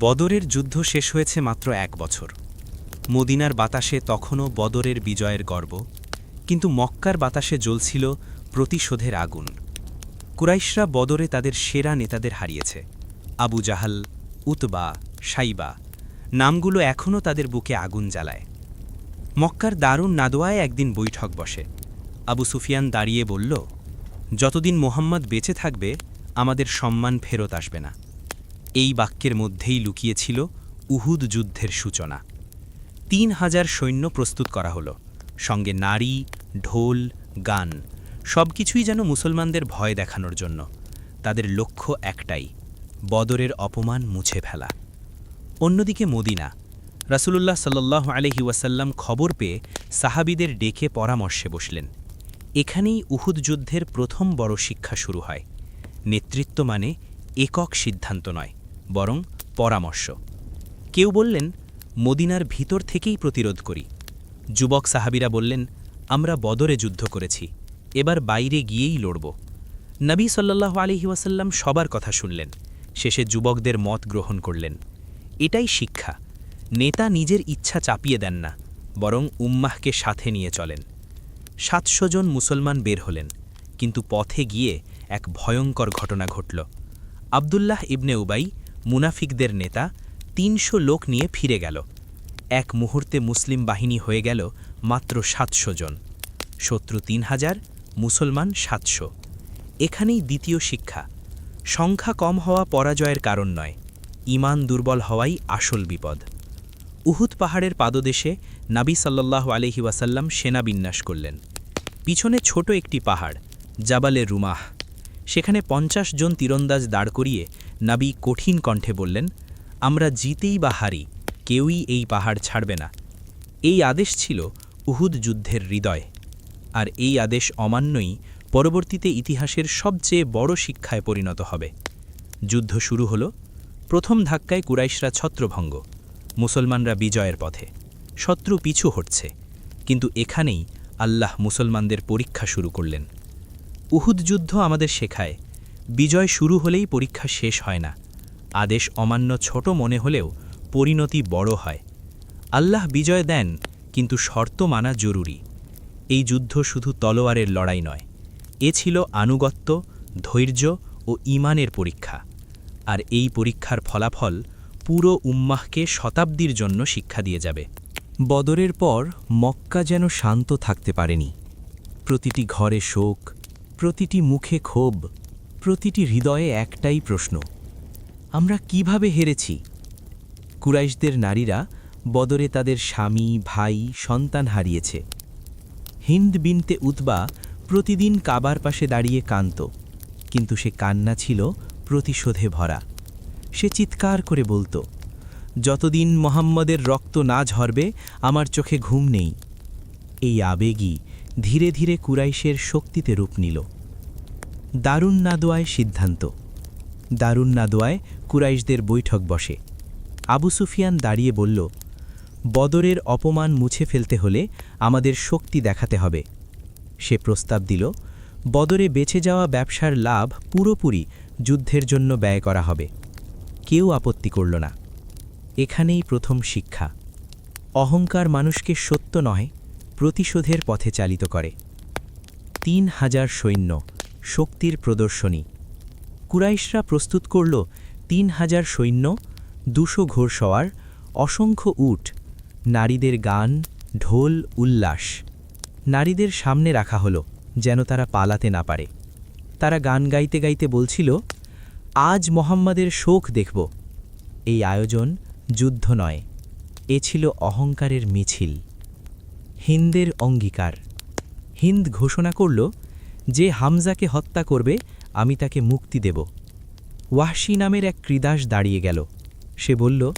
বদরের যুদ্ধ শেষ হয়েছে মাত্র এক বছর। মদিনার বাতাসে তখনও বদরের বিজয়ের গর্ব, কিন্তু মক্কার বাতাসে জ্বলছিল প্রতিশোধের আগুন। কুরাইশরা বদরে তাদের সেরা নেতাদের হারিয়েছে। আবু জাহাল, উতবা, সাইবা, নামগুলো এখনও তাদের বুকে আগুন জ্বালায়। মক্কার দারুণ নাদোয়ায় একদিন বৈঠক বসে। আবু সুফিয়ান দাঁড়িয়ে বলল, যতদিন মোহাম্মদ বেঁচে থাকবে, আমাদের সম্মান ফেরত আসবে না। এই বাক্যের মধ্যেই লুকিয়েছিল উহুদ যুদ্ধের সূচনা। তিন হাজার সৈন্য প্রস্তুত করা হলো, সঙ্গে নারী, ঢোল, গান, সবকিছুই যেন মুসলমানদের ভয় দেখানোর জন্য। তাদের লক্ষ্য একটাই, বদরের অপমান মুছে ফেলা। অন্যদিকে মদিনা, রাসূলুল্লাহ সাল্লাহ আলহি ওয়াসাল্লাম খবর পেয়ে সাহাবিদের ডেকে পরামর্শে বসলেন। এখানেই উহুদ যুদ্ধের প্রথম বড় শিক্ষা শুরু হয়। নেতৃত্ব মানে একক সিদ্ধান্ত নয়। বরং পরামর্শ। কেউ বললেন, মদিনার ভিতর থেকেই প্রতিরোধ করি। যুবক সাহাবিরা বললেন, আমরা বদরে যুদ্ধ করেছি, এবার বাইরে গিয়েই লড়ব। নবী সাল্লাহ ওয়াসাল্লাম সবার কথা শুনলেন, শেষে যুবকদের মত গ্রহণ করলেন। এটাই শিক্ষা, নেতা নিজের ইচ্ছা চাপিয়ে দেন না, বরং উম্মাহকে সাথে নিয়ে চলেন। সাতশো জন মুসলমান বের হলেন, কিন্তু পথে গিয়ে এক ভয়ঙ্কর ঘটনা ঘটল। আবদুল্লাহ ইবনে উবাই মুনাফিকদের নেতা তিনশো লোক নিয়ে ফিরে গেল। এক মুহূর্তে মুসলিম বাহিনী হয়ে গেল মাত্র সাতশো জন। শত্রু তিন হাজার, মুসলমান সাতশো। এখানেই দ্বিতীয় শিক্ষা। সংখ্যা কম হওয়া পরাজয়ের কারণ নয়। ইমান দুর্বল হওয়াই আসল বিপদ। উহুদ পাহাড়ের পাদদেশে নাবি সাল্লাহ আলহি ওয়াসাল্লাম সেনা বিন্যাস করলেন। পিছনে ছোট একটি পাহাড়, জাবালে রুমাহ। সেখানে পঞ্চাশ জন তীরন্দাজ দাঁড় করিয়ে নাবি কঠিন কণ্ঠে বললেন, আমরা জিতেই বা হারি, কেউই এই পাহাড় ছাড়বে না। এই আদেশ ছিল উহুদ যুদ্ধের হৃদয়, আর এই আদেশ অমান্যই পরবর্তীতে ইতিহাসের সবচেয়ে বড় শিক্ষায় পরিণত হবে। যুদ্ধ শুরু হল, প্রথম ধাক্কায় কুরাইশরা ছত্রভঙ্গ, মুসলমানরা বিজয়ের পথে। শত্রু পিছু হটছে, কিন্তু এখানেই আল্লাহ মুসলমানদের পরীক্ষা শুরু করলেন। উহুদ যুদ্ধ আমাদের শেখায় বিজয় শুরু হলেই পরীক্ষা শেষ হয় না। আদেশ অমান্য ছোট মনে হলেও পরিণতি বড় হয়। আল্লাহ বিজয় দেন, কিন্তু শর্ত মানা জরুরি। এই যুদ্ধ শুধু তলোয়ারের লড়াই নয়। এ ছিল আনুগত্য, ধৈর্য ও ইমানের পরীক্ষা। আর এই পরীক্ষার ফলাফল পুরো উম্মাহকে শতাব্দীর জন্য শিক্ষা দিয়ে যাবে। বদরের পর মক্কা যেন শান্ত থাকতে পারেনি। প্রতিটি ঘরে শোক, প্রতিটি মুখে ক্ষোভ প্রতিটি হৃদয়ে একটাই প্রশ্ন, আমরা কীভাবে হেরেছি? কুরাইশদের নারীরা বদরে তাদের স্বামী, ভাই, সন্তান হারিয়েছে। হিন্দ বিনতে উতবা প্রতিদিন কাবার পাশে দাঁড়িয়ে কান্ত কিন্তু সে কান্না ছিল প্রতিশোধে ভরা। সে চিৎকার করে বলতো, যতদিন মোহাম্মদের রক্ত না ঝরবে, আমার চোখে ঘুম নেই। এই আবেগই ধীরে ধীরে কুরাইশের শক্তিতে রূপ নিল। দারুণ নাদোয়ায় সিদ্ধান্ত। দারুণ নাদোয়ায় কুরাইশদের বৈঠক বসে। আবু সুফিয়ান দাঁড়িয়ে বলল, বদরের অপমান মুছে ফেলতে হলে আমাদের শক্তি দেখাতে হবে। সে প্রস্তাব দিল, বদরে বেঁচে যাওয়া ব্যবসার লাভ পুরোপুরি যুদ্ধের জন্য ব্যয় করা হবে। কেউ আপত্তি করল না। এখানেই প্রথম শিক্ষা। অহংকার মানুষকে সত্য নয়, প্রতিশোধের পথে চালিত করে। তিন হাজার সৈন্য শক্তির প্রদর্শনী। কুরাইশরা প্রস্তুত করল তিন হাজার সৈন্য, দুশো ঘোড়সওয়ার, অসংখ্য উট, নারীদের গান, ঢোল, উল্লাস। নারীদের সামনে রাখা হলো, যেন তারা পালাতে না পারে। তারা গান গাইতে গাইতে বলছিল, আজ মোহাম্মদের শোক দেখব। এই আয়োজন যুদ্ধ নয়, এ ছিল অহংকারের মিছিল। হিন্দের অঙ্গীকার। হিন্দ ঘোষণা করল যে হামজাকে হত্যা করবে, আমি তাকে মুক্তি দেব। ওয়াহশি নামের এক ক্রীদাস দাঁড়িয়ে গেল। সে বলল,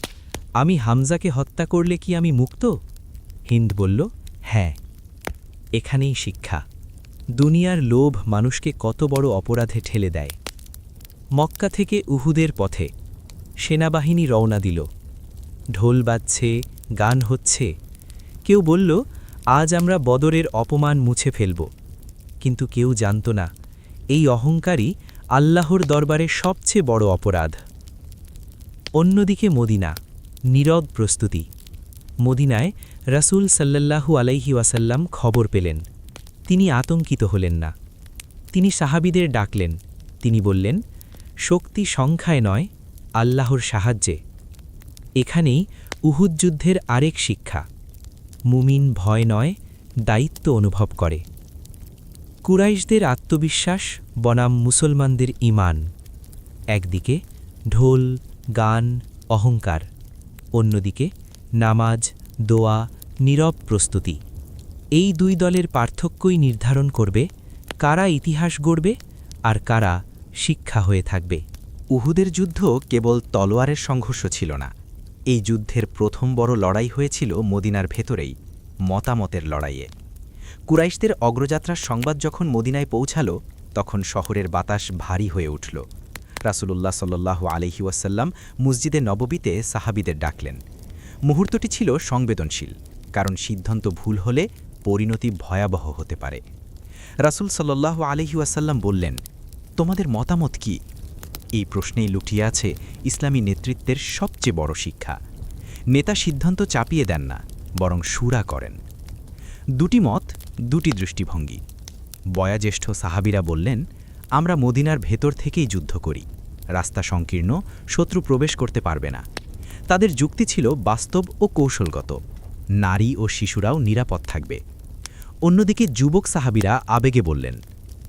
আমি হামজাকে হত্যা করলে কি আমি মুক্ত? হিন্দ বলল হ্যাঁ এখানেই শিক্ষা। দুনিয়ার লোভ মানুষকে কত বড় অপরাধে ঠেলে দেয়। মক্কা থেকে উহুদের পথে সেনাবাহিনী রওনা দিল। ঢোল বাজছে, গান হচ্ছে। কেউ বলল, আজ আমরা বদরের অপমান মুছে ফেলব। কিন্তু কেউ জানত না। এই অহংকারই আল্লাহর দরবারে সবচেয়ে বড় অপরাধ। অন্যদিকে মদিনা, নীরব প্রস্তুতি। মদিনায় রাসূল সাল্লাল্লাহু আলাইহি ওয়াসাল্লাম খবর পেলেন। তিনি আতঙ্কিত হলেন না। তিনি সাহাবিদের ডাকলেন। তিনি বললেন, শক্তি সংখ্যায় নয়, আল্লাহর সাহায্যে। এখানেই উহুদ যুদ্ধের আরেক শিক্ষা। মুমিন ভয় নয়, দায়িত্ব অনুভব করে। কুরাইশদের আত্মবিশ্বাস, বনাম মুসলমানদের ইমান একদিকে ঢোল, গান, অহংকার, অন্যদিকে নামাজ, দোয়া, নীরব প্রস্তুতি। এই দুই দলের পার্থক্যই নির্ধারণ করবে কারা ইতিহাস গড়বে আর কারা শিক্ষা হয়ে থাকবে। উহুদের যুদ্ধ কেবল তলোয়ারের সংঘর্ষ ছিল না। এই যুদ্ধের প্রথম বড় লড়াই হয়েছিল মদিনার ভেতরেই, মতামতের লড়াইয়ে। কুরাইশদের অগ্রযাত্রার সংবাদ যখন মদিনায় পৌঁছালো, তখন শহরের বাতাস ভারী হয়ে উঠল। রাসূলুল্লাহ সাল্লাহ আলহি ওয়াসাল্লাম মসজিদে নববীতে সাহাবিদের ডাকলেন। মুহূর্তটি ছিল সংবেদনশীল, কারণ সিদ্ধান্ত ভুল হলে পরিণতি ভয়াবহ হতে পারে। রাসূল সাল্লাহ আলহি ওয়াসাল্লাম বললেন, তোমাদের মতামত কি? এই প্রশ্নেই লুকিয়ে আছে ইসলামী নেতৃত্বের সবচেয়ে বড় শিক্ষা। নেতা সিদ্ধান্ত চাপিয়ে দেন না, বরং সুরা করেন। দুটি মত দুটি দৃষ্টিভঙ্গি। বয়াজ্যেষ্ঠ সাহাবিরা বললেন, আমরা মদিনার ভেতর থেকেই যুদ্ধ করি। রাস্তা সংকীর্ণ, শত্রু প্রবেশ করতে পারবে না। তাদের যুক্তি ছিল বাস্তব ও কৌশলগত। নারী ও শিশুরাও নিরাপদ থাকবে। অন্যদিকে যুবক সাহাবিরা আবেগে বললেন,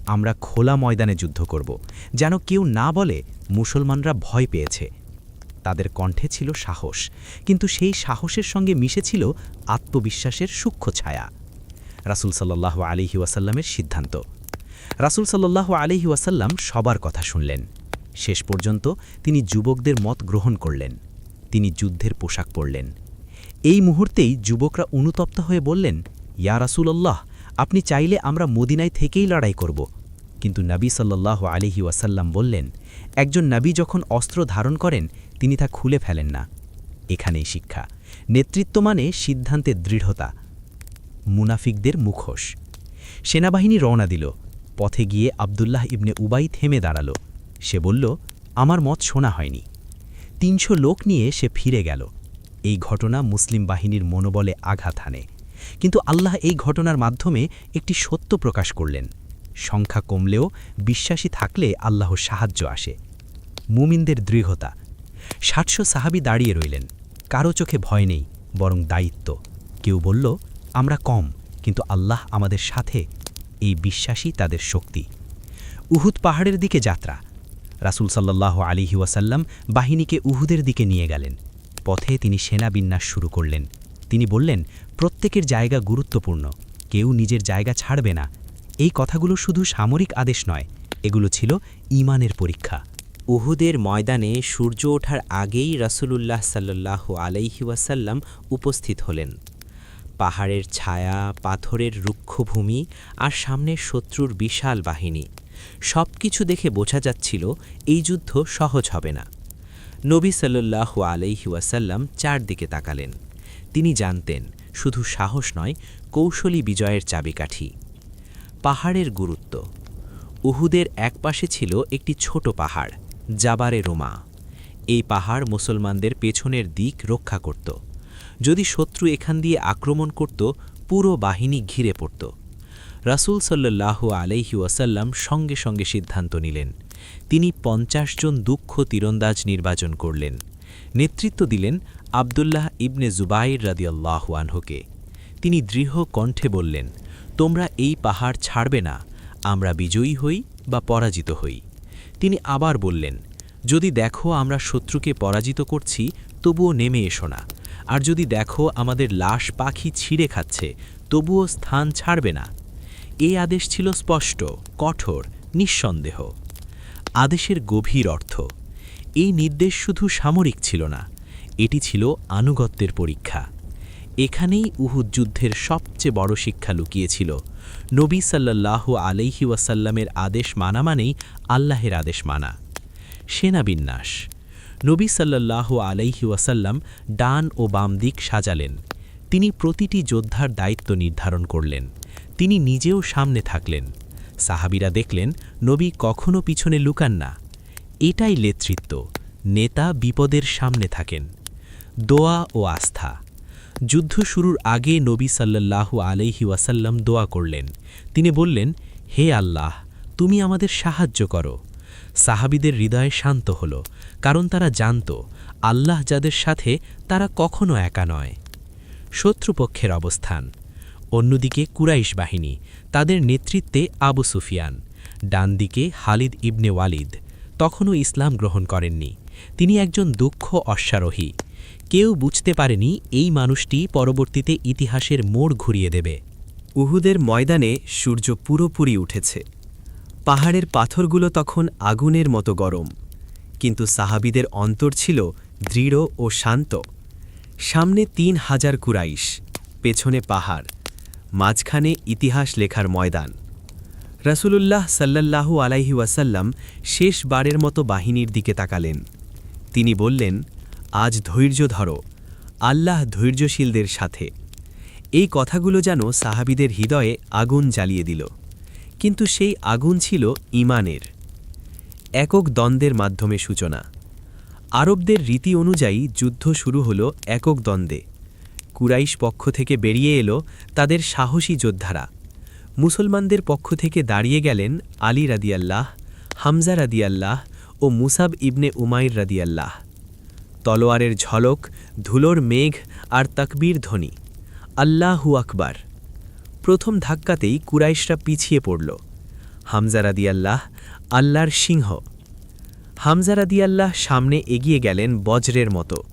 আমরা খোলা ময়দানে যুদ্ধ করব। যেন কেউ না বলে মুসলমানরা ভয় পেয়েছে। তাদের কণ্ঠে ছিল সাহস, কিন্তু সেই সাহসের সঙ্গে মিশেছিল আত্মবিশ্বাসের সূক্ষ্ম ছায়া। রাসুল সাল্লাহ আলিহি ওয়াসাল্লামের সিদ্ধান্ত। রাসুল সাল্লাহ আলিহি ওয়াসাল্লাম সবার কথা শুনলেন। শেষ পর্যন্ত তিনি যুবকদের মত গ্রহণ করলেন। তিনি যুদ্ধের পোশাক পরলেন। এই মুহূর্তেই যুবকরা অনুতপ্ত হয়ে বললেন, ইয়া রাসূলল্লাহ, আপনি চাইলে আমরা মদিনায় থেকেই লড়াই করব। কিন্তু নবী সাল্লাল্লাহু আলিহি ওয়াসাল্লাম বললেন, একজন নবী যখন অস্ত্র ধারণ করেন, তিনি তা খুলে ফেলেন না। এখানেই শিক্ষা। নেতৃত্ব মানে সিদ্ধান্তের দৃঢ়তা। মুনাফিকদের মুখোশ। সেনাবাহিনী রওনা দিল। পথে গিয়ে আবদুল্লাহ ইবনে উবাই থেমে দাঁড়াল। সে বলল, আমার মত শোনা হয়নি। তিনশো লোক নিয়ে সে ফিরে গেল। এই ঘটনা মুসলিম বাহিনীর মনোবলে আঘাত হানে। কিন্তু আল্লাহ এই ঘটনার মাধ্যমে একটি সত্য প্রকাশ করলেন। সংখ্যা কমলেও বিশ্বাসী থাকলে আল্লাহর সাহায্য আসে। মুমিনদের দৃঢ়তা। ষাটশো সাহাবি দাঁড়িয়ে রইলেন। কারও চোখে ভয় নেই, বরং দায়িত্ব। কেউ বলল আমরা কম, কিন্তু আল্লাহ আমাদের সাথে। এই বিশ্বাসই তাদের শক্তি। উহুদ পাহাড়ের দিকে যাত্রা। রাসুল সাল্লাহ আলিহি ওয়াসাল্লাম বাহিনীকে উহুদের দিকে নিয়ে গেলেন। পথে তিনি সেনা বিন্যাস শুরু করলেন। তিনি বললেন, প্রত্যেকের জায়গা গুরুত্বপূর্ণ। কেউ নিজের জায়গা ছাড়বে না। এই কথাগুলো শুধু সামরিক আদেশ নয়। এগুলো ছিল ইমানের পরীক্ষা। উহুদের ময়দানে সূর্য ওঠার আগেই রাসূলুল্লাহ সাল্লাহ আলাইহি ওয়াসাল্লাম উপস্থিত হলেন। পাহাড়ের ছায়া, পাথরের রুক্ষভূমি আর সামনে শত্রুর বিশাল বাহিনী। সব কিছু দেখে বোঝা যাচ্ছিল, এই যুদ্ধ সহজ হবে না। নবী সাল্লাহ আলাইহি ওয়াসাল্লাম চারদিকে তাকালেন। তিনি জানতেন, শুধু সাহস নয়, কৌশলী বিজয়ের চাবিকাঠি। পাহাড়ের গুরুত্ব। উহুদের একপাশে ছিল একটি ছোট পাহাড়, জাবারে রোমা। এই পাহাড় মুসলমানদের পেছনের দিক রক্ষা করত। যদি শত্রু এখান দিয়ে আক্রমণ করত, পুরো বাহিনী ঘিরে পড়ত। রাসূল সাল্লাহ আলাইহি ওয়াসাল্লাম সঙ্গে সঙ্গে সিদ্ধান্ত নিলেন। তিনি পঞ্চাশ জন দুঃখ তীরন্দাজ নির্বাচন করলেন। নেতৃত্ব দিলেন আবদুল্লাহ ইবনে জুবাইর রাদিয়াল্লাহ আনহুকে। তিনি দৃঢ় কণ্ঠে বললেন, তোমরা এই পাহাড় ছাড়বে না, আমরা বিজয়ী হই বা পরাজিত হই। তিনি আবার বললেন, যদি দেখো আমরা শত্রুকে পরাজিত করছি, তবুও নেমে এসো না। আর যদি দেখো আমাদের লাশ পাখি ছিঁড়ে খাচ্ছে, তবুও স্থান ছাড়বে না। এই আদেশ ছিল স্পষ্ট, কঠোর, নিঃসন্দেহ। আদেশের গভীর অর্থ, এই নির্দেশ শুধু সামরিক ছিল না, এটি ছিল আনুগত্যের পরীক্ষা। এখানেই উহুদ যুদ্ধের সবচেয়ে বড় শিক্ষা লুকিয়েছিল, নবী সাল্লাহ আলাইহি ওয়াসাল্লামের আদেশ মানা মানেই আল্লাহের আদেশ মানা। সেনাবিন্যাস নবী সাল্লাহ আলাইহি ওয়াসাল্লাম ডান ও বাম দিক সাজালেন। তিনি প্রতিটি যোদ্ধার দায়িত্ব নির্ধারণ করলেন। তিনি নিজেও সামনে থাকলেন। সাহাবিরা দেখলেন, নবী কখনও পিছনে লুকান না। এটাই নেতৃত্ব। নেতা বিপদের সামনে থাকেন। দোয়া ও আস্থা। যুদ্ধ শুরুর আগে নবী সাল্লাল্লাহু আলাইহি ওয়াসাল্লাম দোয়া করলেন। তিনি বললেন, হে আল্লাহ, তুমি আমাদের সাহায্য করো। সাহাবিদের হৃদয়ে শান্ত হল। কারণ তারা জানত, আল্লাহ যাদের সাথে তারা কখনো একা নয়। শত্রুপক্ষের অবস্থান। অন্যদিকে কুরাইশ বাহিনী, তাদের নেতৃত্বে আবু সুফিয়ান ডান দিকে হালিদ ইবনে ওয়ালিদ, তখনও ইসলাম গ্রহণ করেননি। তিনি একজন দুঃখ অশ্বারোহী। কেউ বুঝতে পারেনি এই মানুষটি পরবর্তীতে ইতিহাসের মোড় ঘুরিয়ে দেবে। উহুদের ময়দানে সূর্য পুরোপুরি উঠেছে। পাহাড়ের পাথরগুলো তখন আগুনের মতো গরম। কিন্তু সাহাবিদের অন্তর ছিল দৃঢ় ও শান্ত। সামনে তিন হাজার কুরাইশ, পেছনে পাহাড়, মাঝখানে ইতিহাস লেখার ময়দান। রাসূলুল্লাহ সাল্লাল্লাহু আলাইহি ওয়াসাল্লাম শেষবারের মতো বাহিনীর দিকে তাকালেন। তিনি বললেন, আজ ধৈর্য ধরো, আল্লাহ ধৈর্যশীলদের সাথে। এই কথাগুলো যেন সাহাবিদের হৃদয়ে আগুন জ্বালিয়ে দিল। কিন্তু সেই আগুন ছিল ইমানের। একক দ্বন্দ্বের মাধ্যমে সূচনা। আরবদের রীতি অনুযায়ী যুদ্ধ শুরু হল একক দ্বন্দ্বে। কুরাইশ পক্ষ থেকে বেরিয়ে এলো তাদের সাহসী যোদ্ধারা। মুসলমানদের পক্ষ থেকে দাঁড়িয়ে গেলেন আলী রাদিয়াল্লাহ, হামজা রাদিয়াল্লাহ ও মুসাব ইবনে উমাইর রাদিয়াল্লাহ। তলোয়ারের ঝলক, ধুলোর মেঘ আর তাকবীর ধ্বনি। আল্লাহু আকবার। প্রথম ধাক্কাতেই কুরাইশরা পিছিয়ে পড়ল। হামজা রাদিয়াল্লাহ আল্লাহর সিংহ। হামজারাদি আল্লাহ সামনে এগিয়ে গেলেন বজ্রের মতো।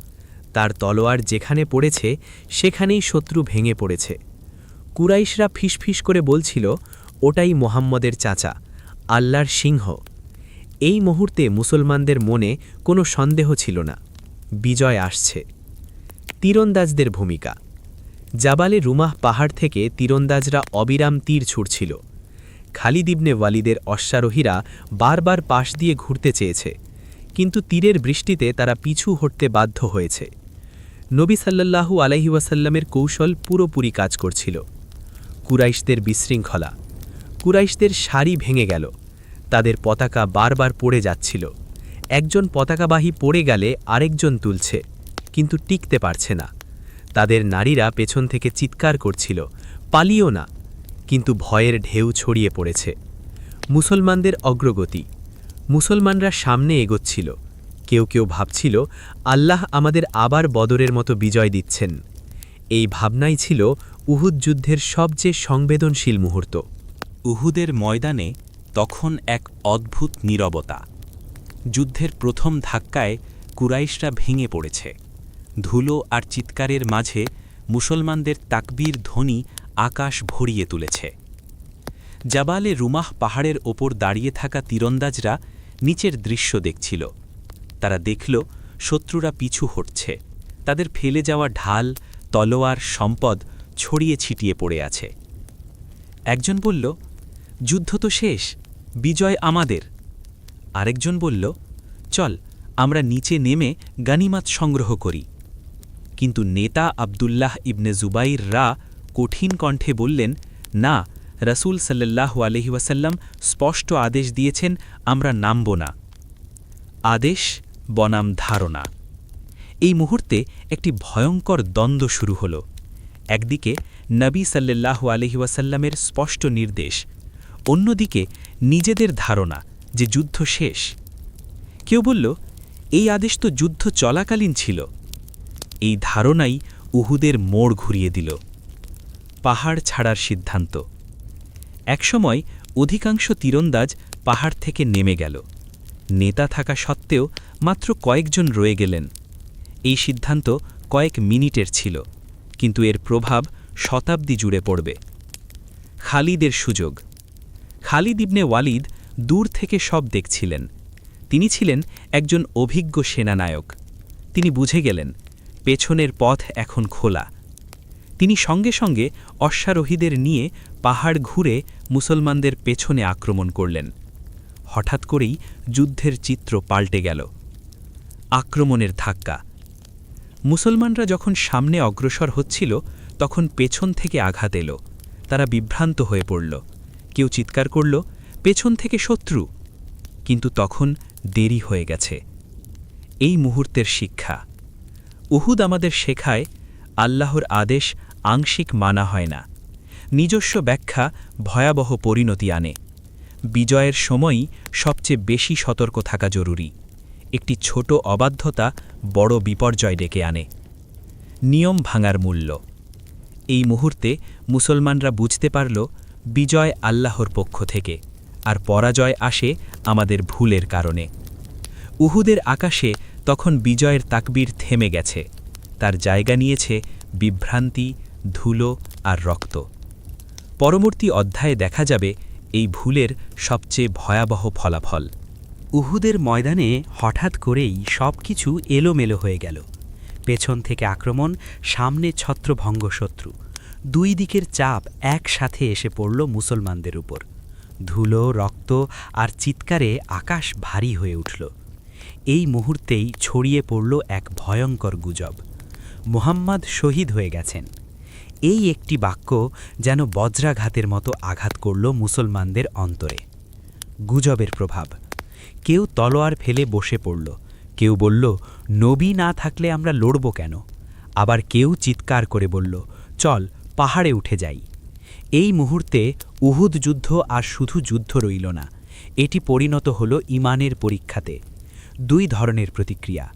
তার তলোয়ার যেখানে পড়েছে, সেখানেই শত্রু ভেঙে পড়েছে। কুরাইশরা ফিসফিস করে বলছিল, ওটাই মোহাম্মদের চাচা, আল্লাহর সিংহ। এই মুহূর্তে মুসলমানদের মনে কোনো সন্দেহ ছিল না। বিজয় আসছে। তীরন্দাজদের ভূমিকা। জাবালে রুমাহ পাহাড় থেকে তীরন্দাজরা অবিরাম তীর ছুড়ছিল। খালিদ ইবনে ওয়ালিদের অশ্বারোহীরা বারবার পাশ দিয়ে ঘুরতে চেয়েছে, কিন্তু তীরের বৃষ্টিতে তারা পিছু হটতে বাধ্য হয়েছে। নবী সাল্লাল্লাহু আলাইহি ওয়াসাল্লামের কৌশল পুরোপুরি কাজ করছিল। কুরাইশদের বিশৃঙ্খলা, কুরাইশদের শাড়ি ভেঙে গেল, তাদের পতাকা বারবার পড়ে যাচ্ছিল। একজন পতাকাবাহী পড়ে গেলে আরেকজন তুলছে, কিন্তু টিকতে পারছে না। তাদের নারীরা পেছন থেকে চিৎকার করছিল, পালিও না! কিন্তু ভয়ের ঢেউ ছড়িয়ে পড়েছে। মুসলমানদের অগ্রগতি। মুসলমানরা সামনে এগোচ্ছিল। কেউ কেউ ভাবছিল, আল্লাহ আমাদের আবার বদরের মতো বিজয় দিচ্ছেন। এই ভাবনাই ছিল উহুদ যুদ্ধের সবচেয়ে সংবেদনশীল মুহূর্ত। উহুদের ময়দানে তখন এক অদ্ভুত নীরবতা। যুদ্ধের প্রথম ধাক্কায় কুরাইশরা ভেঙে পড়েছে। ধুলো আর চিৎকারের মাঝে মুসলমানদের তাকবীর ধ্বনি আকাশ ভরিয়ে তুলেছে। জাবালে রুমাহ পাহাড়ের ওপর দাঁড়িয়ে থাকা তীরন্দাজরা নিচের দৃশ্য দেখছিল। তারা দেখল, শত্রুরা পিছু হটছে। তাদের ফেলে যাওয়া ঢাল, তলোয়ার, সম্পদ ছড়িয়ে ছিটিয়ে পড়ে আছে। একজন বলল, যুদ্ধ তো শেষ, বিজয় আমাদের। আরেকজন বলল, চল, আমরা নিচে নেমে গানিমাত সংগ্রহ করি। কিন্তু নেতা আবদুল্লাহ ইবনে জুবাইর রা কঠিন কণ্ঠে বললেন, না, রসুল সাল্লাহ আলহি ওয়াসাল্লাম স্পষ্ট আদেশ দিয়েছেন, আমরা নামব না। আদেশ, বনাম ধারণা। এই মুহূর্তে একটি ভয়ঙ্কর দ্বন্দ্ব শুরু হল। একদিকে নবী সাল্লাহ আলহি ওয়াসাল্লামের স্পষ্ট নির্দেশ, অন্যদিকে নিজেদের ধারণা যে যুদ্ধ শেষ। কেউ বলল, এই আদেশ তো যুদ্ধ চলাকালীন ছিল। এই ধারণাই উহুদের মোড় ঘুরিয়ে দিল। পাহাড় ছাড়ার সিদ্ধান্ত। একসময় অধিকাংশ তীরন্দাজ পাহাড় থেকে নেমে গেল। নেতা থাকা সত্ত্বেও মাত্র কয়েকজন রয়ে গেলেন। এই সিদ্ধান্ত কয়েক মিনিটের ছিল, কিন্তু এর প্রভাব শতাব্দী জুড়ে পড়বে। খালিদের সুযোগ। খালিদ ইবনে ওয়ালিদ দূর থেকে সব দেখছিলেন। তিনি ছিলেন একজন অভিজ্ঞ সেনানায়ক। তিনি বুঝে গেলেন, পেছনের পথ এখন খোলা। তিনি সঙ্গে সঙ্গে অশ্বারোহীদের নিয়ে পাহাড় ঘুরে মুসলমানদের পেছনে আক্রমণ করলেন। হঠাৎ করেই যুদ্ধের চিত্র পাল্টে গেল। আক্রমণের ধাক্কা। মুসলমানরা যখন সামনে অগ্রসর হচ্ছিল, তখন পেছন থেকে আঘাত এলো। তারা বিভ্রান্ত হয়ে পড়ল। কেউ চিৎকার করল, পেছন থেকে শত্রু! কিন্তু তখন দেরি হয়ে গেছে। এই মুহূর্তের শিক্ষা। উহুদ আমাদের শেখায়, আল্লাহর আদেশ আংশিক মানা হয় না। নিজস্ব ব্যাখ্যা ভয়াবহ পরিণতি আনে। বিজয়ের সময়ই সবচেয়ে বেশি সতর্ক থাকা জরুরি। একটি ছোট অবাধ্যতা বড় বিপর্যয় ডেকে আনে। নিয়ম ভাঙার মূল্য। এই মুহূর্তে মুসলমানরা বুঝতে পারল বিজয় আল্লাহর পক্ষ থেকে, আর পরাজয় আসে আমাদের ভুলের কারণে। উহুদের আকাশে তখন বিজয়ের তাকবীর থেমে গেছে। তার জায়গা নিয়েছে বিভ্রান্তি ধুলো আর রক্ত। পরবর্তী অধ্যায়ে দেখা যাবে এই ভুলের সবচেয়ে ভয়াবহ ফলাফল। উহুদের ময়দানে হঠাৎ করেই সব কিছু এলোমেলো হয়ে গেল। পেছন থেকে আক্রমণ, সামনে ছত্রভঙ্গ শত্রু। দুই দিকের চাপ একসাথে এসে পড়ল মুসলমানদের উপর। ধুলো, রক্ত আর চিৎকারে আকাশ ভারী হয়ে উঠল। এই মুহূর্তেই ছড়িয়ে পড়ল এক ভয়ঙ্কর গুজব। মুহাম্মদ শহীদ হয়ে গেছেন। এই একটি বাক্য যেন বজ্রাঘাতের মতো আঘাত করল মুসলমানদের অন্তরে। গুজবের প্রভাব। কেউ তলোয়ার ফেলে বসে পড়ল। কেউ বলল, নবী না থাকলে আমরা লড়ব কেন? আবার কেউ চিৎকার করে বলল, চল, পাহাড়ে উঠে যাই। এই মুহূর্তে উহুদ যুদ্ধ আর শুধু যুদ্ধ রইল না। এটি পরিণত হল ইমানের পরীক্ষাতে। দুই ধরনের প্রতিক্রিয়া।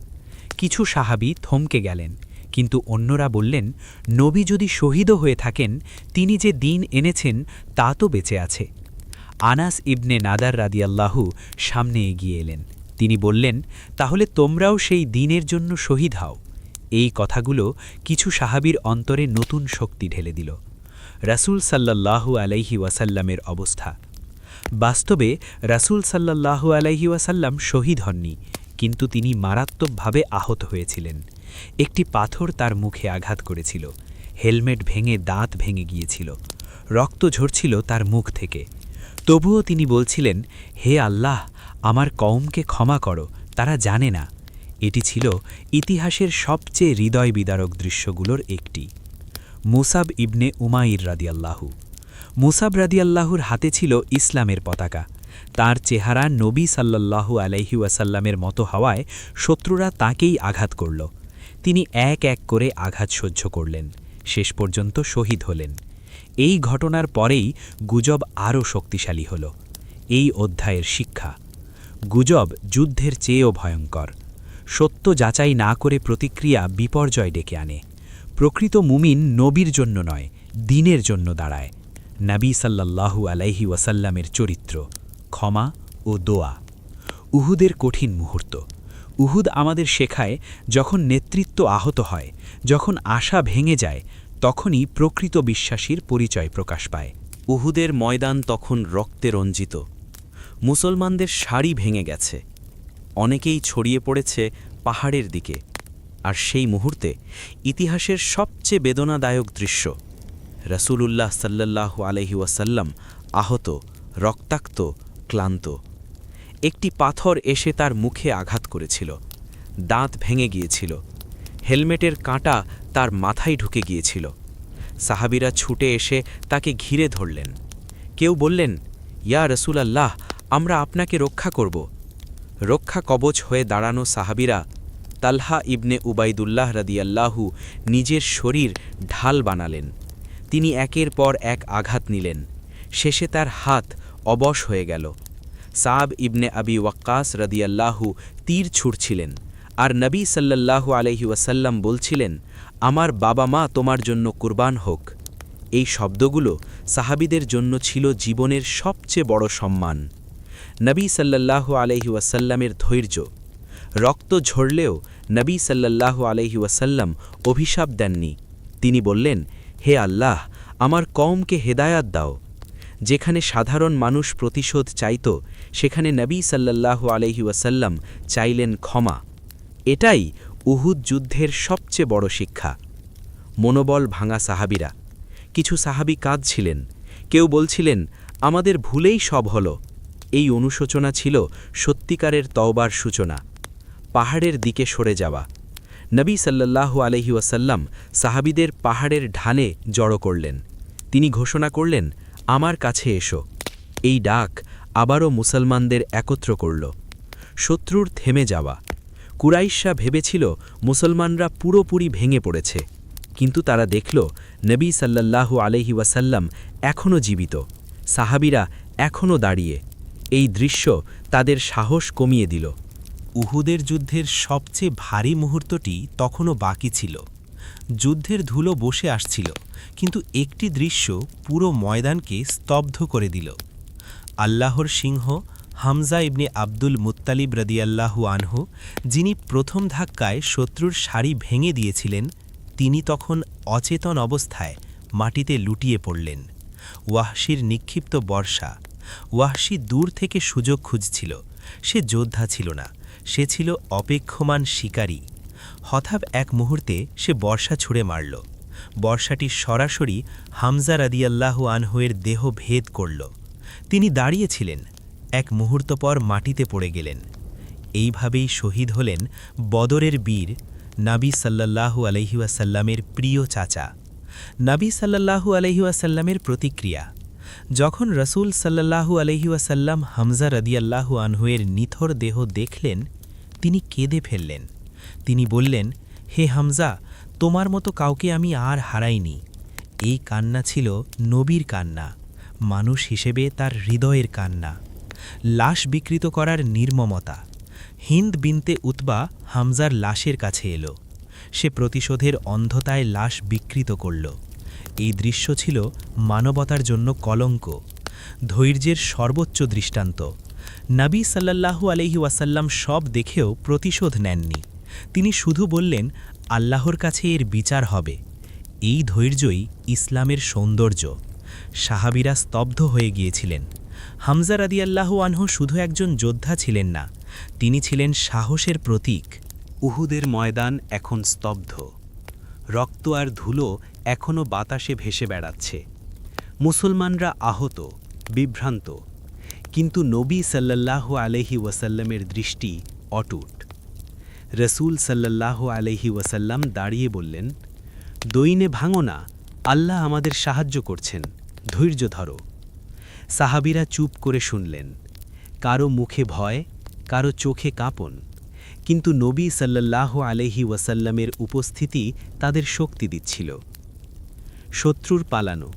কিছু সাহাবি থমকে গেলেন। কিন্তু অন্যরা বললেন, নবী যদি শহীদও হয়ে থাকেন, তিনি যে দিন এনেছেন, তা তো বেঁচে আছে। আনাস ইবনে নাদার রাদিয়াল্লাহু সামনে এগিয়ে এলেন। তিনি বললেন, তাহলে তোমরাও সেই দিনের জন্য শহীদ হও। এই কথাগুলো কিছু সাহাবীর অন্তরে নতুন শক্তি ঢেলে দিল। রাসূল সাল্লাল্লাহু আলাইহি ওয়াসাল্লামের অবস্থা। বাস্তবে রাসূল সাল্লাল্লাহু আলাইহি ওয়াসাল্লাম শহীদ হননি, কিন্তু তিনি মারাত্মকভাবে আহত হয়েছিলেন। একটি পাথর তার মুখে আঘাত করেছিল। হেলমেট ভেঙে দাঁত ভেঙে গিয়েছিল। রক্ত ঝরছিল তার মুখ থেকে। তবুও তিনি বলছিলেন, হে আল্লাহ, আমার কওমকে ক্ষমা করো, তারা জানে না। এটি ছিল ইতিহাসের সবচেয়ে হৃদয় বিদারক দৃশ্যগুলোর একটি। মুসাব ইবনে উমাইর রাদিয়াল্লাহু। মুসাব রাদিয়াল্লাহুর হাতে ছিল ইসলামের পতাকা। তার চেহারা নবী সাল্লাল্লাহু আলাইহি মতো হওয়ায় শত্রুরা তাকেই আঘাত করল। তিনি এক এক করে আঘাত সহ্য করলেন। শেষ পর্যন্ত শহীদ হলেন। এই ঘটনার পরেই গুজব আরও শক্তিশালী হল। এই অধ্যায়ের শিক্ষা, গুজব যুদ্ধের চেয়েও ভয়ঙ্কর। সত্য যাচাই না করে প্রতিক্রিয়া বিপর্যয় ডেকে আনে। প্রকৃত মুমিন নবীর জন্য নয়, দিনের জন্য দাঁড়ায়। নাবী সাল্লাল্লাহু আলাইহি ওয়াসাল্লামের চরিত্র, ক্ষমা ও দোয়া। উহুদের কঠিন মুহূর্ত। উহুদ আমাদের শেখায়, যখন নেতৃত্ব আহত হয়, যখন আশা ভেঙে যায়, তখনই প্রকৃত বিশ্বাসীর পরিচয় প্রকাশ পায়। উহুদের ময়দান তখন রক্তে রঞ্জিত। মুসলমানদের শাড়ি ভেঙে গেছে। অনেকেই ছড়িয়ে পড়েছে পাহাড়ের দিকে। আর সেই মুহূর্তে ইতিহাসের সবচেয়ে বেদনাদায়ক দৃশ্য, রসুলুল্লাহ সাল্লাল্লাহু আলহি ওয়াসাল্লাম আহত, রক্তাক্ত, ক্লান্ত। একটি পাথর এসে তার মুখে আঘাত করেছিল। দাঁত ভেঙে গিয়েছিল। হেলমেটের কাঁটা তার মাথায় ঢুকে গিয়েছিল। সাহাবিরা ছুটে এসে তাকে ঘিরে ধরলেন। কেউ বললেন, ইয়া রসুল আল্লাহ আমরা আপনাকে রক্ষা করব। রক্ষা কবচ হয়ে দাঁড়ানো সাহাবিরা তালহা ইবনে উবাইদুল্লাহ রাদিয়াল্লাহু নিজের শরীর ঢাল বানালেন। তিনি একের পর এক আঘাত নিলেন। শেষে তার হাত অবশ হয়ে গেল। সাব ইবনে আবি ওয়াক্কাস রাদিয়াল্লাহু তীর ছুটছিলেন আর নবী সাল্লাল্লাহু আলহি ওয়াসাল্লাম বলছিলেন, আমার বাবা মা তোমার জন্য কুরবান হোক। এই শব্দগুলো সাহাবিদের জন্য ছিল জীবনের সবচেয়ে বড় সম্মান। নবী সাল্লাল্লাহু আলহি ওয়াসাল্লামের ধৈর্য, রক্ত ঝরলেও নবী সাল্লাল্লাহু আলহি ওয়াসাল্লাম অভিশাপ দেননি। তিনি বললেন, হে আল্লাহ, আমার কওমকে হেদায়াত দাও। যেখানে সাধারণ মানুষ প্রতিশোধ চাইত সেখানে নবী সাল্লাল্লাহু আলহি ওয়াসাল্লাম চাইলেন ক্ষমা। এটাই উহুদ যুদ্ধের সবচেয়ে বড় শিক্ষা। মনোবল ভাঙা সাহাবিরা। কিছু সাহাবি কাঁদছিলেন। কেউ বলছিলেন, আমাদের ভুলেই সব হল। এই অনুশোচনা ছিল সত্যিকারের তওবার সূচনা। পাহাড়ের দিকে সরে যাওয়া। নবী সাল্লাল্লাহু আলহি ওয়াসাল্লাম সাহাবিদের পাহাড়ের ঢালে জড়ো করলেন। তিনি ঘোষণা করলেন, আমার কাছে এসো। এই ডাক আবারও মুসলমানদের একত্র করল। শত্রুর থেমে যাওয়া। কুরাইশা ভেবেছিল মুসলমানরা পুরোপুরি ভেঙে পড়েছে। কিন্তু তারা দেখল নবী সাল্লাল্লাহু আলহি ওয়াসাল্লাম এখনও জীবিত। সাহাবিরা এখনও দাঁড়িয়ে। এই দৃশ্য তাদের সাহস কমিয়ে দিল। উহুদের যুদ্ধের সবচেয়ে ভারী মুহূর্তটি তখনও বাকি ছিল। যুদ্ধের ধুলো বসে আসছিল, কিন্তু একটি দৃশ্য পুরো ময়দানকে স্তব্ধ করে দিল। আল্লাহর সিংহ হামজা ইবনে আব্দুল মুত্তালিব রদিয়াল্লাহু আনহু, যিনি প্রথম ধাক্কায় শত্রুর শাড়ি ভেঙে দিয়েছিলেন, তিনি তখন অচেতন অবস্থায় মাটিতে লুটিয়ে পড়লেন। ওয়াহশির নিক্ষিপ্ত বর্ষা। ওয়াহশি দূর থেকে সুযোগ খুঁজছিল। সে যোদ্ধা ছিল না। সে ছিল অপেক্ষমান শিকারী। হঠাৎ এক মুহূর্তে সে বর্ষা ছুঁড়ে মারল। বর্ষাটি সরাসরি হামজা রাদিয়াল্লাহু আনহুয়ের দেহ ভেদ করল। তিনি দাঁড়িয়েছিলেন, এক মুহূর্ত পর মাটিতে পড়ে গেলেন। এইভাবেই শহীদ হলেন বদরের বীর নাবি সাল্লাল্লাহু আলহিউসাল্লামের প্রিয় চাচা। নাবি সাল্লাল্লাহু আলহিউসাল্লামের প্রতিক্রিয়া। যখন রসুল সাল্লাল্লাহু আলহিউসাল্লাম হামজা রদিয়াল্লাহু আনহুয়ের নিথর দেহ দেখলেন, তিনি কেঁদে ফেললেন। তিনি বললেন, হে হামজা, তোমার মতো কাউকে আমি আর হারাইনি। এই কান্না ছিল নবীর কান্না। মানুষ হিসেবে তার হৃদয়ের কান্না, লাশ বিকৃত করার নির্মমতা। হিন্দ বিনতে উতবা হামজার লাশের কাছে এলো। সে প্রতিশোধের অন্ধতায় লাশ বিকৃত করল। এই দৃশ্য ছিল মানবতার জন্য কলঙ্ক, ধৈর্যের সর্বোচ্চ দৃষ্টান্ত। নাবী সাল্লাল্লাহু আলহি ওয়াসাল্লাম সব দেখেও প্রতিশোধ নেননি। তিনি শুধু বললেন, আল্লাহর কাছে এর বিচার হবে। এই ধৈর্যই ইসলামের সৌন্দর্য। সাহাবিরা স্তব্ধ হয়ে গিয়েছিলেন। হামজা রাদিয়াল্লাহু আনহু শুধু একজন যোদ্ধা ছিলেন না, তিনি ছিলেন সাহসের প্রতীক। উহুদের ময়দান এখন স্তব্ধ। রক্ত আর ধুলো এখনও বাতাসে ভেসে বেড়াচ্ছে। মুসলমানরা আহত, বিভ্রান্ত। কিন্তু নবী সাল্লাল্লাহু আলহি ওয়াসাল্লামের দৃষ্টি অটুট। রসুল সাল্লাল্লাহু আলহি ওয়াসাল্লাম দাঁড়িয়ে বললেন দইনে ভাঙো না, আল্লাহ আমাদের সাহায্য করছেন। ধৈর্য ধরো। সাহাবিরা চুপ করে শুনলেন। কারও মুখে ভয়, কারও চোখে কাঁপন। কিন্তু নবী সাল্লাল্লাহু আলহি ওয়াসাল্লামের উপস্থিতি তাদের শক্তি দিচ্ছিল। শত্রুর পালানো।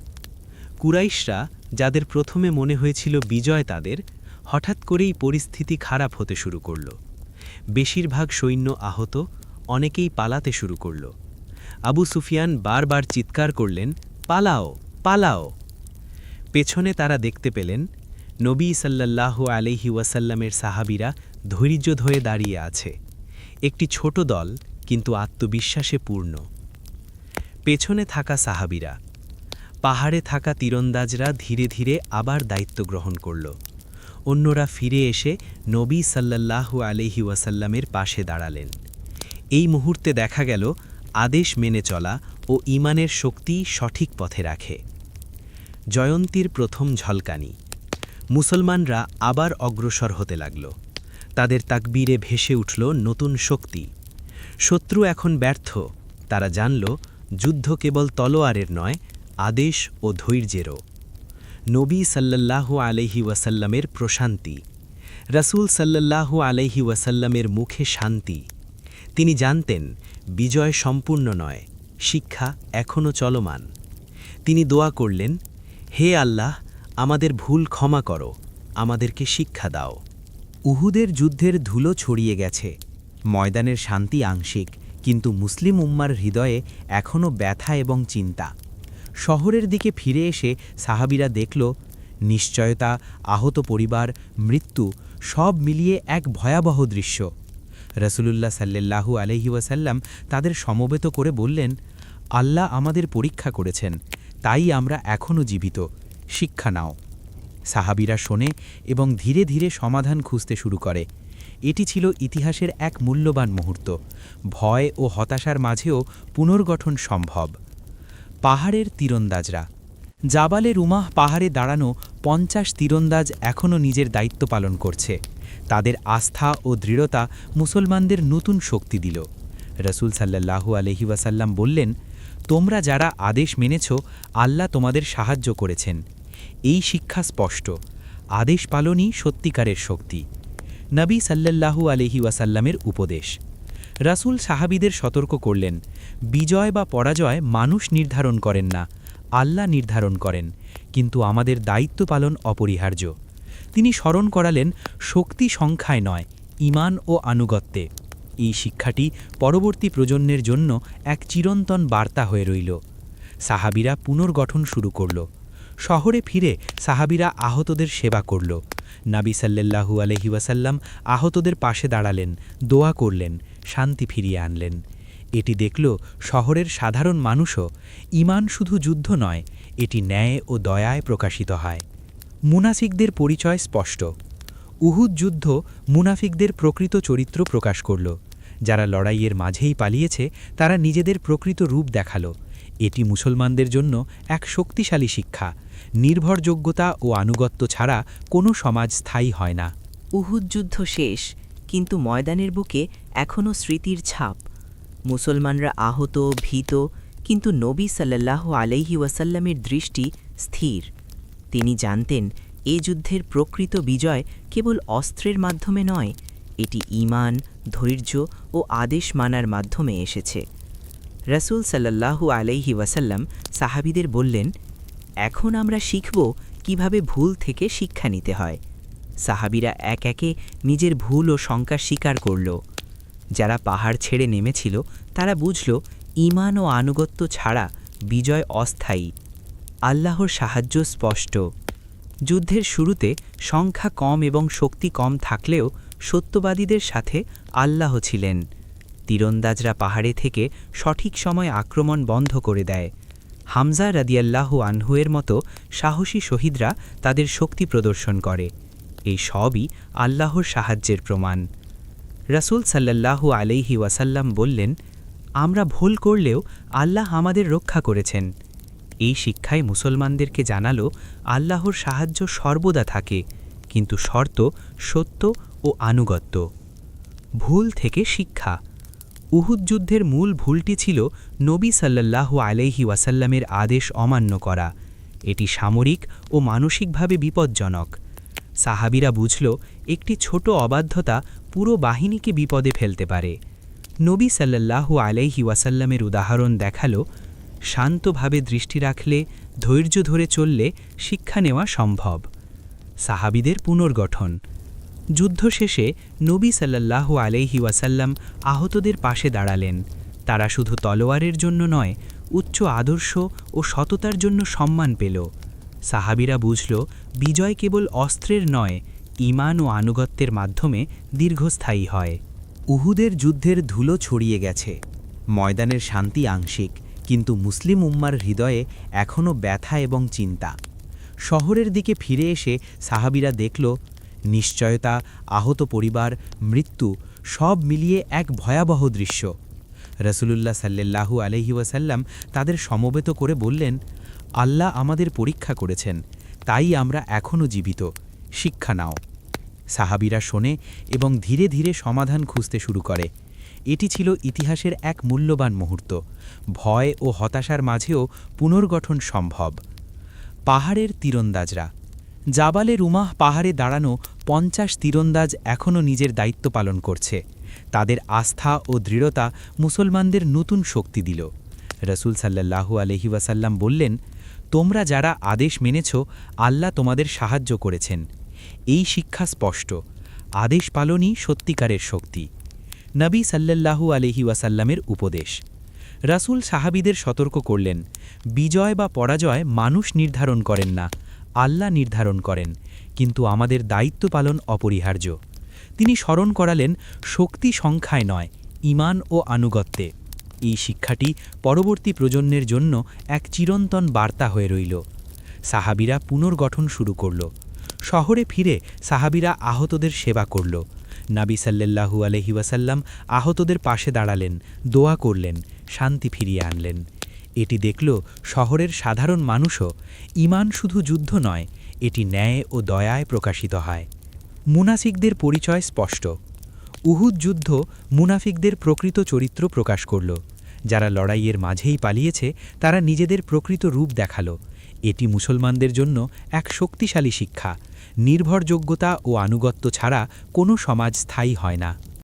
কুরাইশরা, যাদের প্রথমে মনে হয়েছিল বিজয় তাদের, হঠাৎ করেই পরিস্থিতি খারাপ হতে শুরু করল। বেশিরভাগ সৈন্য আহত, অনেকেই পালাতে শুরু করল। আবু সুফিয়ান বারবার চিৎকার করলেন, পালাও পালাও। পেছনে তারা দেখতে পেলেন নবী সাল্লাল্লাহু আলহি ওয়াসাল্লামের সাহাবিরা ধৈর্য ধরে দাঁড়িয়ে আছে। একটি ছোট দল কিন্তু আত্মবিশ্বাসে পূর্ণ। পেছনে থাকা সাহাবিরা, পাহাড়ে থাকা তীরন্দাজরা ধীরে ধীরে আবার দায়িত্ব গ্রহণ করল। অন্যরা ফিরে এসে নবী সাল্লাল্লাহু আলহি ওয়াসাল্লামের পাশে দাঁড়ালেন। এই মুহূর্তে দেখা গেল, আদেশ মেনে চলা ও ইমানের শক্তি সঠিক পথে রাখে। জয়ন্তীর প্রথম ঝলকানি। মুসলমানরা আবার অগ্রসর হতে লাগল। তাদের তাকবীরে ভেসে উঠল নতুন শক্তি। শত্রু এখন ব্যর্থ। তারা জানল, যুদ্ধ কেবল তলোয়ারের নয়, আদেশ ও ধৈর্যেরও। নবী সাল্লাল্লাহু আলহি ওয়াসাল্লামের প্রশান্তি। রাসূল সাল্লাল্লাহু আলহি ওয়াসাল্লামের মুখে শান্তি। তিনি জানতেন, বিজয় সম্পূর্ণ নয়, শিক্ষা এখনও চলমান। তিনি দোয়া করলেন হে আল্লাহ, আমাদের ভুল ক্ষমা করো, আমাদেরকে শিক্ষা দাও। উহুদের যুদ্ধের ধুলো ছড়িয়ে গেছে, ময়দানের শান্তি আংশিক, কিন্তু মুসলিম উম্মার হৃদয়ে এখনও ব্যথা এবং চিন্তা। শহরের দিকে ফিরে এসে সাহাবিরা দেখল, নিশ্চয়তা, আহত পরিবার, মৃত্যু, সব মিলিয়ে এক ভয়াবহ দৃশ্য। রসুলুল্লাহ সাল্লাল্লাহু আলহি ওয়াসাল্লাম তাদের সমবেত করে বললেন, আল্লাহ আমাদের পরীক্ষা করেছেন তাই আমরা এখনও জীবিত। শিক্ষা নাও। সাহাবিরা শোনে এবং ধীরে ধীরে সমাধান খুঁজতে শুরু করে। এটি ছিল ইতিহাসের এক মূল্যবান মুহূর্ত। ভয় ও হতাশার মাঝেও পুনর্গঠন সম্ভব। পাহাড়ের তীরন্দাজরা। জাবালে রুমাহ পাহাড়ে দাঁড়ানো পঞ্চাশ তীরন্দাজ এখনও নিজের দায়িত্ব পালন করছে। তাদের আস্থা ও দৃঢ়তা মুসলমানদের নতুন শক্তি দিল। রসুল সাল্লাল্লাহু আলহি বললেন তোমরা যারা আদেশ মেনেছ, আল্লাহ তোমাদের সাহায্য করেছেন। এই শিক্ষা স্পষ্ট। আদেশ পালনই সত্যিকারের শক্তি। নবী সাল্লাল্লাহু আলহি ওয়াসাল্লামের উপদেশ। রাসুল সাহাবীদের সতর্ক করলেন, বিজয় বা পরাজয় মানুষ নির্ধারণ করেন না, আল্লাহ নির্ধারণ করেন, কিন্তু আমাদের দায়িত্ব পালন অপরিহার্য। তিনি স্মরণ করালেন, শক্তি সংখ্যায় নয়, ঈমান ও আনুগত্যে। এই শিক্ষাটি পরবর্তী প্রজন্মের জন্য এক চিরন্তন বার্তা হয়ে রইল। সাহাবিরা পুনর্গঠন শুরু করল। শহরে ফিরে সাহাবিরা আহতদের সেবা করল। নাবি সাল্লাল্লাহু আলহি ওয়াসাল্লাম আহতদের পাশে দাঁড়ালেন, দোয়া করলেন, শান্তি ফিরিয়ে আনলেন। এটি দেখল শহরের সাধারণ মানুষও ইমান শুধু যুদ্ধ নয়, এটি ন্যায় ও দয়ায় প্রকাশিত হয়। মুনাফিকদের পরিচয় স্পষ্ট। উহুদ যুদ্ধ মুনাফিকদের প্রকৃত চরিত্র প্রকাশ করল। যারা লড়াইয়ের মাঝেই পালিয়েছে, তারা নিজেদের প্রকৃত রূপ দেখাল। এটি মুসলমানদের জন্য এক শক্তিশালী শিক্ষা। নির্ভরযোগ্যতা ও আনুগত্য ছাড়া কোনো সমাজ স্থায়ী হয় না। উহুদ যুদ্ধ শেষ, কিন্তু ময়দানের বুকে এখনও স্মৃতির ছাপ। মুসলমানরা আহত, ভীত, কিন্তু নবী সাল্লাল্লাহু আলাইহি ওয়াসাল্লামের দৃষ্টি স্থির। তিনি জানতেন, এ যুদ্ধের প্রকৃত বিজয় কেবল অস্ত্রের মাধ্যমে নয়, এটি ঈমান, ধৈর্য ও আদেশ মানার মাধ্যমে এসেছে। রসুল সাল্লাল্লাহু আলাইহি ওয়াসাল্লাম সাহাবিদের বললেন, এখন আমরা শিখব কীভাবে ভুল থেকে শিক্ষা নিতে হয়। সাহাবিরা এক একে নিজের ভুল ও শঙ্কা স্বীকার করল। যারা পাহাড় ছেড়ে নেমেছিল, তারা বুঝল, ঈমান ও আনুগত্য ছাড়া বিজয় অস্থায়ী। আল্লাহর সাহায্য স্পষ্ট। যুদ্ধের শুরুতে সংখ্যা কম এবং শক্তি কম থাকলেও সত্যবাদীদের সাথে আল্লাহ ছিলেন। তীরন্দাজরা পাহাড়ে থেকে সঠিক সময় আক্রমণ বন্ধ করে দেয়। হামজা রাদিয়াল্লাহু আনহুয়ের মতো সাহসী শহীদরা তাদের শক্তি প্রদর্শন করে। এই সবই আল্লাহর সাহায্যের প্রমাণ। রাসূল সাল্লাল্লাহু আলাইহি ওয়াসাল্লাম বললেন, আমরা ভুল করলেও আল্লাহ আমাদের রক্ষা করেছেন। এই শিক্ষায় মুসলমানদেরকে জানালো আল্লাহর সাহায্য সর্বদা থাকে, কিন্তু শর্ত সত্য ও আনুগত্য। ভুল থেকে শিক্ষা। উহুদ যুদ্ধের মূল ভুলটি ছিল নবী সাল্লাল্লাহু আলাইহি ওয়াসাল্লামের আদেশ অমান্য করা। এটি সামরিক ও মানসিকভাবে বিপজ্জনক। সাহাবিরা বুঝল, একটি ছোট অবাধ্যতা পুরো বাহিনীকে বিপদে ফেলতে পারে। নবী সাল্লাল্লাহু আলাইহি ওয়াসাল্লামের উদাহরণ দেখাল শান্তভাবে দৃষ্টি রাখলে, ধৈর্য ধরে চললে শিক্ষা নেওয়া সম্ভব। সাহাবিদের পুনর্গঠন। যুদ্ধ শেষে নবী সাল্লাল্লাহু আলাইহি ওয়াসাল্লাম আহতদের পাশে দাঁড়ালেন। তারা শুধু তলোয়ারের জন্য নয়, উচ্চ আদর্শ ও সততার জন্য সম্মান পেল। সাহাবিরা বুঝল, বিজয় কেবল অস্ত্রের নয়, ঈমান ও আনুগত্যের মাধ্যমে দীর্ঘস্থায়ী হয়। উহুদের যুদ্ধের ধুলো ছড়িয়ে গেছে। ময়দানের শান্তি আংশিক। কিন্তু মুসলিম উম্মার হৃদয়ে এখনও ব্যথা এবং চিন্তা। শহরের দিকে ফিরে এসে সাহাবিরা দেখল, নিশ্চয়তা, আহত পরিবার, মৃত্যু সব মিলিয়ে এক ভয়াবহ দৃশ্য। রসুলুল্লাহ সাল্লাল্লাহু আলহি ওয়াসাল্লাম তাদের সমবেত করে বললেন, আল্লাহ আমাদের পরীক্ষা করেছেন, তাই আমরা এখনও জীবিত, শিক্ষা নাও। সাহাবিরা শোনে এবং ধীরে ধীরে সমাধান খুঁজতে শুরু করে। এটি ছিল ইতিহাসের এক মূল্যবান মুহূর্ত। ভয় ও হতাশার মাঝেও পুনর্গঠন সম্ভব। পাহাড়ের তীরন্দাজরা। জাবালে রুমাহ পাহাড়ে দাঁড়ানো পঞ্চাশ তীরন্দাজ এখনও নিজের দায়িত্ব পালন করছে। তাদের আস্থা ও দৃঢ়তা মুসলমানদের নতুন শক্তি দিল। রসুল সাল্লাল্লাহু আলহি ওয়াসাল্লাম বললেন, তোমরা যারা আদেশ মেনেছ, আল্লাহ তোমাদের সাহায্য করেছেন। এই শিক্ষা স্পষ্ট। আদেশ পালনই সত্যিকারের শক্তি। নবী সাল্লাল্লাহু আলহি ওয়াসাল্লামের উপদেশ। রাসূল সাহাবিদের সতর্ক করলেন, বিজয় বা পরাজয় মানুষ নির্ধারণ করেন না, আল্লাহ নির্ধারণ করেন, কিন্তু আমাদের দায়িত্ব পালন অপরিহার্য। তিনি স্মরণ করালেন, শক্তি সংখ্যায় নয়, ঈমান ও আনুগত্যে। এই শিক্ষাটি পরবর্তী প্রজন্মের জন্য এক চিরন্তন বার্তা হয়ে রইল। সাহাবিরা পুনর্গঠন শুরু করল। শহরে ফিরে সাহাবিরা আহতদের সেবা করল। নাবি সাল্লাল্লাহু আলহি ওয়াসাল্লাম আহতদের পাশে দাঁড়ালেন, দোয়া করলেন, শান্তি ফিরিয়ে আনলেন। এটি দেখল শহরের সাধারণ মানুষও, ঈমান শুধু যুদ্ধ নয়, এটি ন্যায় ও দয়ায় প্রকাশিত হয়। মুনাফিকদের পরিচয় স্পষ্ট। উহুদ যুদ্ধ মুনাফিকদের প্রকৃত চরিত্র প্রকাশ করল। যারা লড়াইয়ের মাঝেই পালিয়েছে, তারা নিজেদের প্রকৃত রূপ দেখাল। এটি মুসলমানদের জন্য এক শক্তিশালী শিক্ষা। নির্ভরযোগ্যতা ও আনুগত্য ছাড়া কোনো সমাজ স্থায়ী হয় না।